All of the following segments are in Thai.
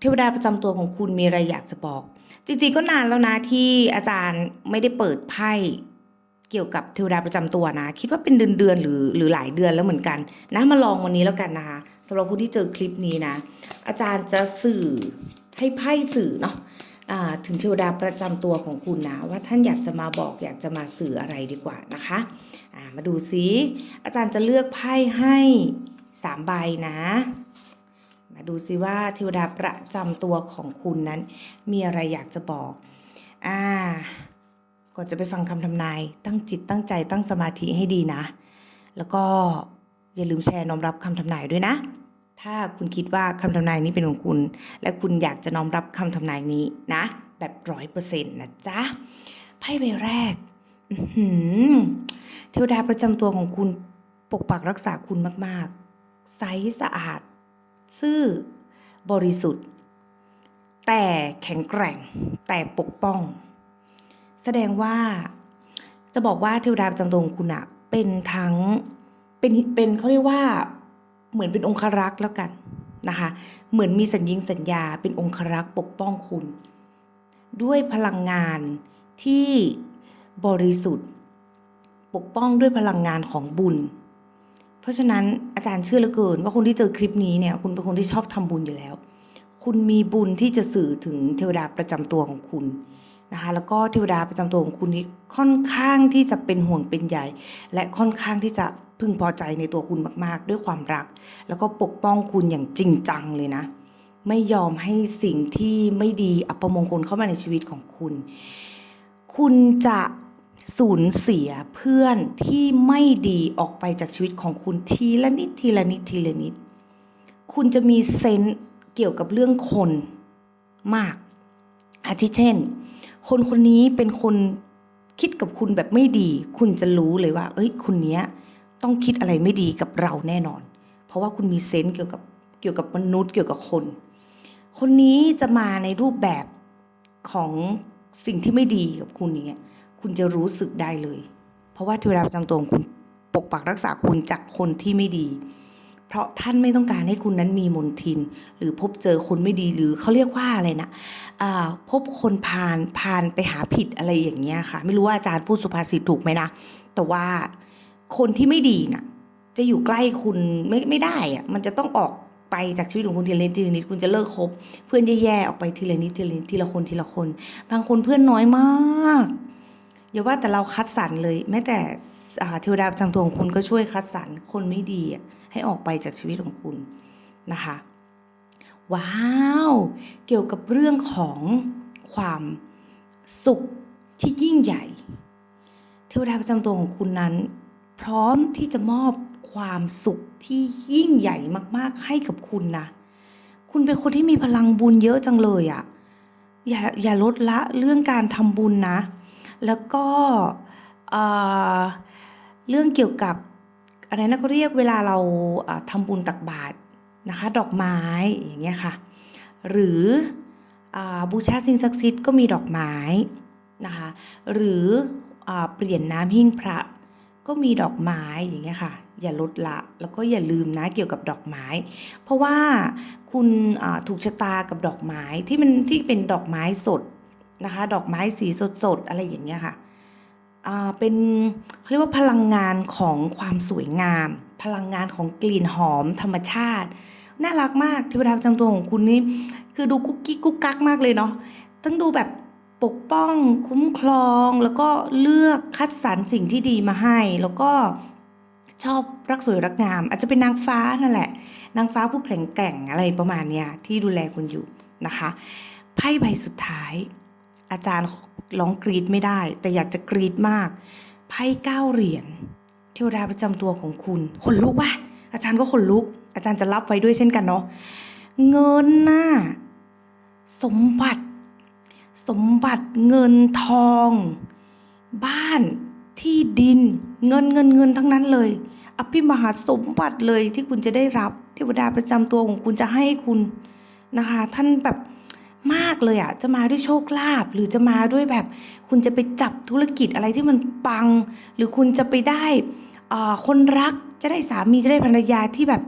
เทวดาประจำตัวของคุณมีอะไรอยากจะบอก จริงๆก็นานแล้วนะที่อาจารย์ไม่ได้เปิดไพ่เกี่ยวกับเทวดาประจำตัวนะ คิดว่าเป็นเดือนๆหรือหรือหลายเดือนแล้วเหมือนกันนะมาลองวันนี้แล้วกันนะคะสำหรับผู้ที่เจอคลิปนี้นะ อาจารย์จะสื่อให้ไพ่สื่อเนาะถึงเทวดาประจำตัวของคุณนะ ว่าท่านอยากจะมาบอกอยากจะมาสื่ออะไรดีกว่านะคะมาดูซิอาจารย์จะเลือกไพ่ให้สามใบนะ มาดูซิว่าเทวดาประจำตัวของคุณนั้น มีอะไรอยากจะบอกอ่าก่อนจะไปฟังคำทำนาย ตั้งจิตตั้งใจตั้งสมาธิให้ดีนะ แล้วก็อย่าลืมแชร์น้อมรับคำทำนายด้วยนะ ถ้าคุณคิดว่าคำทำนายนี้เป็นของคุณ และคุณอยากจะน้อมรับคำทำนายนี้นะ แบบร้อยเปอร์เซ็นต์นะจ๊ะไพ่ใบแรกเทวดาประจำตัวของคุณปกปักรักษาคุณมาก ๆ ใสสะอาด ซื่อบริสุทธิ์ แต่แข็งแกร่งแต่ปกป้อง แสดงว่าจะบอกว่าเทวดาประจำตัวของคุณอะเป็นทั้งเป็นเป็นเขาเรียกว่าเหมือนเป็นองครักษ์แล้วกันนะคะเหมือนมีสัญญิงสัญญาเป็นองครักษ์ปกป้องคุณ ด้วยพลังงานที่บริสุทธิ์ ปกป้องด้วยพลังงานของบุญ เพราะฉะนั้นอาจารย์เชื่อเหลือเกิน ว่าคนที่เจอคลิปนี้เนี่ย คุณเป็นคนที่ชอบทำบุญอยู่แล้ว คุณมีบุญที่จะสื่อถึงเทวดาประจำตัวของคุณนะคะแล้วก็เทวดาประจำตัวของคุณนี้ค่อนข้างที่จะเป็นห่วงเป็นใยและค่อนข้างที่จะพึงพอใจในตัวคุณมากๆ ด้วยความรัก แล้วก็ปกป้องคุณอย่างจริงจังเลยนะ ไม่ยอมให้สิ่งที่ไม่ดีอัปมงคลเข้ามาในชีวิตของคุณ คุณจะ สูญเสียเพื่อนที่ไม่ดีออกไปจากชีวิตของคุณทีละนิดทีละนิดทีละนิด คุณจะมีเซนส์เกี่ยวกับเรื่องคนมาก อาทิเช่น คนคนนี้เป็นคนคิดกับคุณแบบไม่ดี คุณจะรู้เลยว่า เอ้ย คนเนี้ยต้องคิดอะไรไม่ดีกับเราแน่นอน เพราะว่าคุณมีเซนส์เกี่ยวกับเกี่ยวกับมนุษย์เกี่ยวกับคน คนนี้จะมาในรูปแบบของสิ่งที่ไม่ดีกับคุณอย่างเงี้ย คุณจะรู้สึกได้เลย เพราะว่าเทวดาประจำตัวของคุณปกปักรักษาคุณจากคนที่ไม่ดี เพราะท่านไม่ต้องการให้คุณนั้นมีมนทิน หรือพบเจอคนไม่ดีหรือเขาเรียกว่าอะไรนะพบคนพาลพาลไปหาผิดอะไรอย่างเงี้ยค่ะ ไม่รู้ว่าอาจารย์พูดสุภาษิตถูกไหมนะแต่ว่าคนที่ไม่ดีน่ะจะอยู่ใกล้คุณไม่ไม่ได้อะมันจะต้องออกไปจากชีวิตของคุณทีละนิดทีละนิดคุณจะเลิกคบ เพื่อนแย่ๆออกไปทีละนิดทีละนิดทีละคนทีละคน บางคนเพื่อนน้อยมาก อย่าว่าแต่เราคัดสรรเลย แม้แต่เทวดาประจำตัวของคุณก็ช่วยคัดสรรคนไม่ดีให้ออกไปจากชีวิตของคุณนะคะ ว้าว เกี่ยวกับเรื่องของความสุขที่ยิ่งใหญ่ เทวดาประจำตัวของคุณนั้น พร้อมที่จะมอบความสุขที่ยิ่งใหญ่มาก ๆให้กับคุณนะคุณเป็นคนที่มีพลังบุญเยอะจังเลยอะ่ะอย่าอย่าลดละเรื่องการทำบุญนะ แล้วก็เรื่องเกี่ยวกับอะไรนะเขาเรียกเวลาเราอ่าทำบุญตักบาตรนะคะ ดอกไม้อย่างเงี้ยค่ะ หรืออบูชาสิ่งศักดิ์สิทธิ์ก็มีดอกไม้นะคะ หรืออเปลี่ยนน้ำหิ้งพระก็มีดอกไม้อย่างเงี้ยค่ะ อย่าลดละแล้วก็อย่าลืมนะเกี่ยวกับดอกไม้ เพราะว่าคุณถูกชะตากับดอกไม้ที่มันที่เป็นดอกไม้สด นะคะ ดอกไม้สีสดๆอะไรอย่างเงี้ยค่ะอ่าเป็นเขาเรียกว่าพลังงานของความสวยงาม พลังงานของกลิ่นหอมธรรมชาติ น่ารักมากเทวดาประจำตัวของคุณนี่คือดูกุ๊กกิ๊กกุ๊กกักมากเลยเนาะต้องดูแบบปกป้องคุ้มครอง แล้วก็เลือกคัดสรรสิ่งที่ดีมาให้ แล้วก็ชอบรักสวยรักงาม อาจจะเป็นนางฟ้านั่นแหละ นางฟ้าผู้แข็งแกร่งอะไรประมาณเนี้ยที่ดูแลคุณอยู่นะคะ ไพ่ใบสุดท้าย อาจารย์ร้องกรีดไม่ได้ แต่อยากจะกรีดมาก ไพ่เก้าเหรียญเทวดาประจำตัวของคุณขนลุกวะอาจารย์ก็ขนลุก อาจารย์จะรับไว้ด้วยเช่นกันเนาะเงินน่ะสมบัติ สมบัติเงินทอง บ้านที่ดิน เงินเงินเงินทั้งนั้นเลย อภิมหาสมบัติเลยที่คุณจะได้รับเทวดาประจำตัวของคุณจะให้คุณนะคะ ท่านแบบ มากเลยอะ่ะจะมาด้วยโชคลาภหรือจะมาด้วยแบบ คุณจะไปจับธุรกิจอะไรที่มันปัง หรือคุณจะไปได้คนรักจะได้สามีจะได้ภรรยาที่แบบ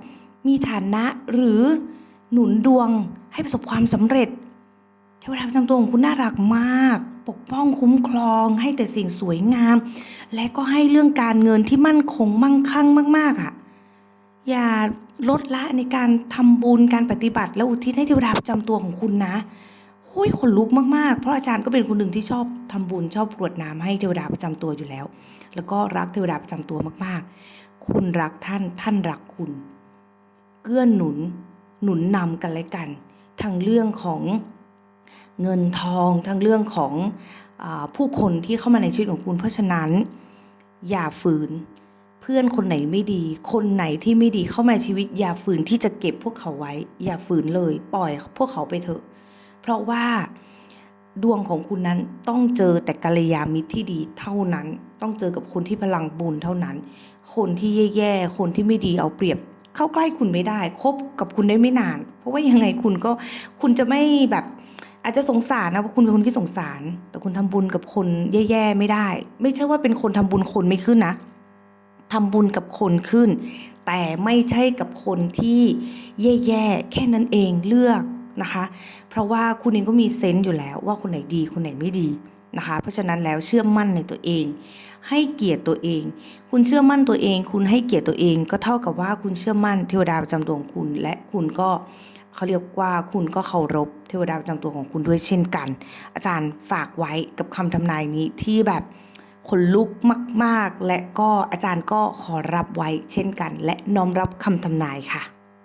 มีฐานะหรือหนุนดวงให้ประสบความสำเร็จเทวดาประจำตัวของคุณน่ารักมาก ปกป้องคุ้มครองให้แต่สิ่งสวยงาม และก็ให้เรื่องการเงินที่มั่นคงมั่งคั่งมาก ๆอะ อย่าลดละในการทำบุญการปฏิบัติ และอุทิศให้เทวดาประจำตัวของคุณนะหุยขนลุกมากๆ เพราะอาจารย์ก็เป็นคนหนึ่งที่ชอบทำบุญชอบกรวดน้ำให้เทวดาประจำตัวอยู่แล้ว แล้วก็รักเทวดาประจำตัวมากๆ คุณรักท่านท่านรักคุณ เกื้อหนุนหนุนนำกันและกัน ทั้งเรื่องของเงินทองทั้งเรื่องของอผู้คนที่เข้ามาในชีวิตของคุณ เพราะฉะนั้น อย่าฝืน พื่อนคนไหนไม่ดี คนไหนที่ไม่ดีเข้ามาในชีวิต อย่าฝืนที่จะเก็บพวกเขาไว้ อย่าฝืนเลย ปล่อยพวกเขาไปเถอะ เพราะว่าดวงของคุณนั้นต้องเจอแต่กัลยาณมิตรที่ดีเท่านั้น ต้องเจอกับคนที่พลังบุญเท่านั้น คนที่แย่ๆ คนที่ไม่ดีเอาเปรียบ เข้าใกล้คุณไม่ได้คบกับคุณได้ไม่นาน เพราะว่ายังไงคุณก็คุณจะไม่แบบอาจจะสงสารนะเพราะคุณเป็นคนที่สงสาร แต่คุณทำบุญกับคนแย่ๆไม่ได้ ไม่ใช่ว่าเป็นคนทำบุญคนไม่ขึ้นนะ ทำบุญกับคนขึ้น แต่ไม่ใช่กับคนที่แย่ๆแค่นั้นเองเลือกนะคะ เพราะว่าคุณเองก็มีเซนต์อยู่แล้วว่าคนไหนดีคนไหนไม่ดีนะคะ เพราะฉะนั้นแล้วเชื่อมั่นในตัวเอง ให้เกียรติตัวเอง คุณเชื่อมั่นตัวเอง คุณให้เกียรติตัวเองก็เท่ากับว่าคุณเชื่อมั่นเทวดาประจำตัวของคุณ และคุณก็เขาเรียกว่าคุณก็เคารพเทวดาประจำตัวของคุณด้วยเช่นกัน อาจารย์ฝากไว้กับคำทำนายนี้ที่แบบ ขนลุกมาก ๆ และก็อาจารย์ก็ขอรับไว้เช่นกัน และน้อมรับคำทำนายค่ะ